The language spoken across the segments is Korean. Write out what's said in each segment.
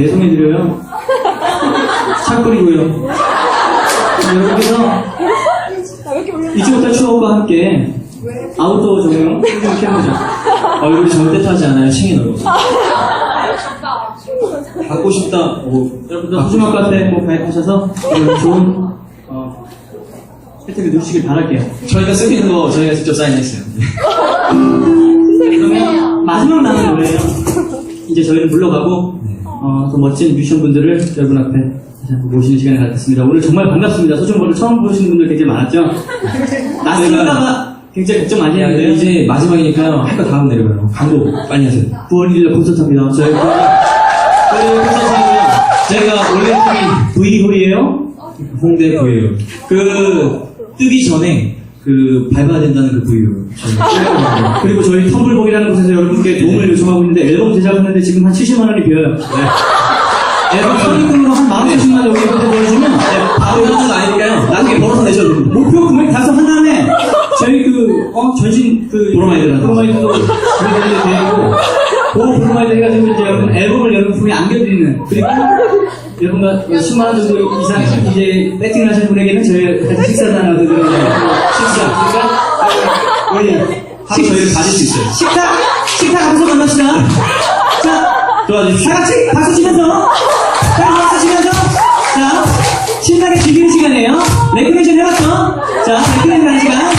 배송해드려요. 차 끓이고요. 여러분께서 이제부터 추억과 함께 아웃도어 조명 이렇게 해보죠. 얼굴이 절대 타지 않아요. 챙이 넓어. 받고 싶다. 오, 여러분들 소중한 카페 뭐 가입하셔서 좋은 어, 혜택을 누리시길 바랄게요. 저희가 쓰는 거 저희가 직접 사인했어요. 그러면 마지막 남은 노래예요. 이제 저희는 물러가고 어, 더 멋진 뮤지션 분들을 여러분 앞에 다시 한번 모시는 시간을 갖겠습니다. 오늘 정말 반갑습니다. 소중번을 처음 보시는 분들 굉장히 많았죠? 낯설까봐 굉장히 걱정 많이 야, 했는데요. 이제 마지막이니까요. 할 거 다음 내려가요. 광고 빨리 하세요. 9월 1일 콘서트입니다. 저희 저희 콘서트고요. 제가 원래 팀이 V홀이에요. 홍대 부예요. 그 뜨기 전에 그 밟아야 된다는 그. 저희가. 그리고 저희 텀블벅이라는 곳에서 여러분께 도움을 요청하고 있는데 앨범 제작하는데 지금 한 70만 원이 비어요. 앨범 선입금으로 한만 원씩만 여기 보내주시면 바로 이런 건 아니니까요. 나중에 벌어서 내셔도 됩니다. 목표 금액 달성한 다음에 저희 그, 어, 전신 그. 브로마이드라는 브로마이드도 되고, 그 브로마이드 해가지고 이제 여러분 앨범을 여러분 품에 안겨드리는. 그리고 여러분과 10만 원 정도 이상 이제 배팅을 하시는 분에게는 저희 같이 식사도 하나 드리는 식사. 그러니까, 우리 하루 저희를 가질 수 있어요. 식탁, 식탁 앞에서 만납시다. 자, 도와주십시오. 다 같이 박수 치면서, 자, 박수 치면서, 자, 신나게 즐기는 시간이에요. 레크레이션 해봤죠? 자, 레크레이션 하는 시간.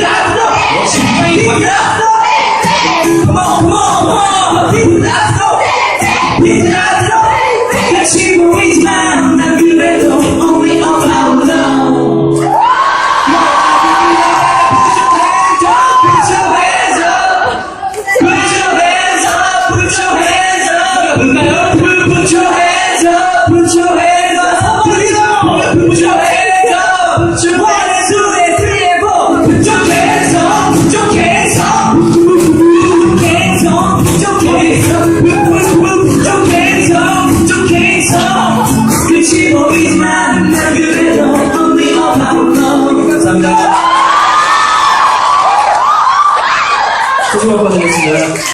Siraan na! Sipay mo na!